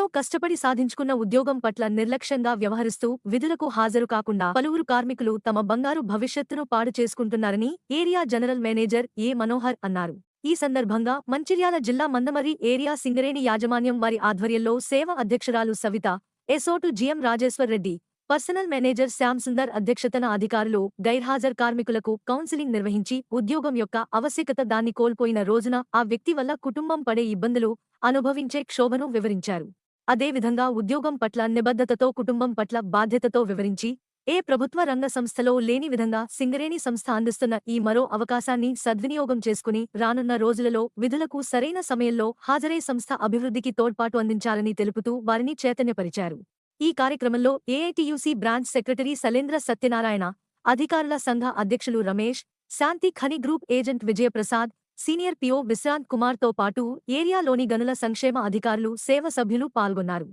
ఎంతో కష్టపడి సాధించుకున్న ఉద్యోగం పట్ల నిర్లక్ష్యంగా వ్యవహరిస్తూ విధులకు హాజరు కాకుండా పలువురు కార్మికులు తమ బంగారు భవిష్యత్తును పాడు చేసుకుంటున్నారని area general manager A Manohar అన్నారు. ఈ సందర్భంగా మంచిర్యాల జిల్లా మందమరి ఏరియా సింగరేణి యాజమాన్యం వారి ఆధ్వర్యంలో సేవ అధ్యక్షురాలు Savitha ఎసోటు GM Rajeshwar Reddy personal manager Shyam Sundar అధ్యక్షతన అధికారులు గైర్హాజర్ కార్మికులకు కౌన్సిలింగ్ నిర్వహించి ఉద్యోగం యొక్క ఆవశ్యకత దాన్ని కోల్పోయిన రోజున ఆ వ్యక్తి వల్ల కుటుంబం పడే ఇబ్బందులు అనుభవించే క్షోభను వివరించారు. అదేవిధంగా ఉద్యోగం పట్ల నిబద్ధతతో కుటుంబం పట్ల బాధ్యతతో వివరించి ఏ ప్రభుత్వ రంగ సంస్థలో లేని విధంగా సింగరేణి సంస్థ అందిస్తున్న ఈ మరో అవకాశాన్ని సద్వినియోగం చేసుకుని రానున్న రోజులలో విధులకు సరైన సమయంలో హాజరై సంస్థ అభివృద్ధికి తోడ్పాటు అందించాలని తెలుపుతూ వారిని చైతన్యపరిచారు. ఈ కార్యక్రమంలో AITUC branch secretary Salendra Satyanarayana అధికారుల సంఘ అధ్యక్షులు Ramesh Shanthi Khani group agent Vijayaprasad senior PO Vishrant కుమార్తో పాటు ఏరియాలోని గనుల సంక్షేమ అధికారులు సేవ సభ్యులు పాల్గొన్నారు.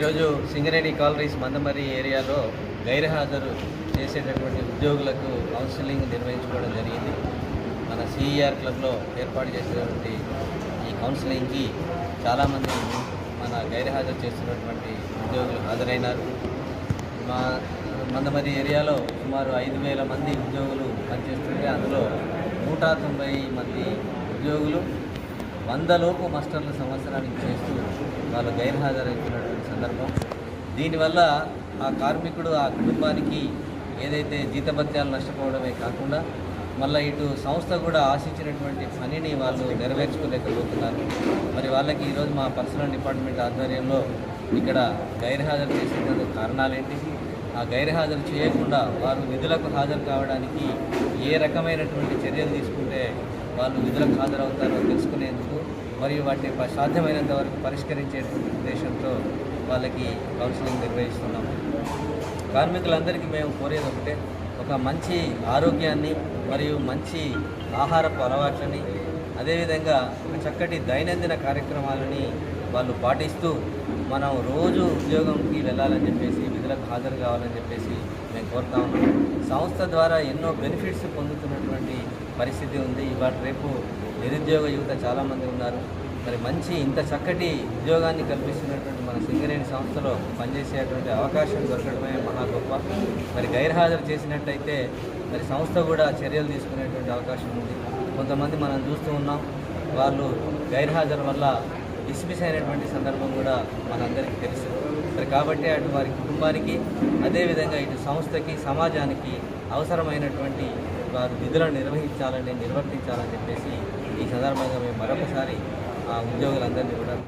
ఈరోజు సింగరేణి కాలరీస్ మందమరి ఏరియాలో గైర్హాజరు చేసేటటువంటి ఉద్యోగులకు కౌన్సిలింగ్ నిర్వహించుకోవడం జరిగింది. మన సిఈఆర్ క్లబ్లో ఏర్పాటు చేసినటువంటి ఈ కౌన్సిలింగ్కి చాలామంది మన గైర్హాజరు చేస్తున్నటువంటి ఉద్యోగులు హాజరైనారు. మా మందమరి ఏరియాలో సుమారు ఐదు వేల మంది ఉద్యోగులు పనిచేస్తుంటే అందులో నూట తొంభై మంది ఉద్యోగులు వందలోపు మాస్టర్ల సంవత్సరానికి చేస్తూ వాళ్ళు గైర్హాజరవుతున్నటువంటి సందర్భం. దీనివల్ల ఆ కార్మికుడు ఆ కుటుంబానికి ఏదైతే జీతభత్యాలు నష్టపోవడమే కాకుండా మళ్ళీ ఇటు సంస్థ కూడా ఆశించినటువంటి పనిని వాళ్ళు నెరవేర్చుకోలేకపోతున్నారు. మరి వాళ్ళకి ఈరోజు మా పర్సనల్ డిపార్ట్మెంట్ ఆధ్వర్యంలో ఇక్కడ గైర్హాజరు చేసేందుకు కారణాలేంటి? ఆ గైర్హాజరు చేయకుండా వారు విధులకు హాజరు కావడానికి ఏ రకమైనటువంటి చర్యలు తీసుకుంటే వాళ్ళు విధులకు హాజరవుతారో తెలుసుకునేందుకు మరియు వాటిని సాధ్యమైనంత వరకు పరిష్కరించేటువంటి ఉద్దేశంతో వాళ్ళకి కౌన్సిలింగ్ నిర్వహిస్తున్నాము. కార్మికులందరికీ మేము కోరేది ఒకటే ఒక మంచి ఆరోగ్యాన్ని మరియు మంచి ఆహారపు అలవాట్లని అదేవిధంగా ఒక చక్కటి దైనందిన కార్యక్రమాలని వాళ్ళు పాటిస్తూ మనం రోజు ఉద్యోగంకి వెళ్ళాలని చెప్పేసి విధులకు హాజరు కావాలని చెప్పేసి మేము కోరుతా ఉన్నాం. సంస్థ ద్వారా ఎన్నో బెనిఫిట్స్ పొందుతున్నటువంటి పరిస్థితి ఉంది. ఇవాళ రేపు నిరుద్యోగ యువత చాలామంది ఉన్నారు. మరి మంచి ఇంత చక్కటి ఉద్యోగాన్ని కల్పిస్తున్నటువంటి మన సింగరేణి సంస్థలో పనిచేసేటువంటి అవకాశం దొరకడమే మహా గొప్ప. మరి గైర్హాజరు చేసినట్టయితే మరి సంస్థ కూడా చర్యలు తీసుకునేటువంటి అవకాశం ఉంది. కొంతమంది మనం చూస్తూ ఉన్నాం వాళ్ళు గైర్హాజరు వల్ల డిస్మిస్ అయినటువంటి సందర్భం కూడా మనందరికీ తెలుసు. మరి కాబట్టి అటు వారి కుటుంబానికి అదేవిధంగా ఇటు సంస్థకి సమాజానికి అవసరమైనటువంటి వారు విధులను నిర్వహించాలని నిర్వర్తించాలని చెప్పేసి ఈ సందర్భంగా మేము మరొకసారి ఆ ఉద్యోగులందరినీ కూడా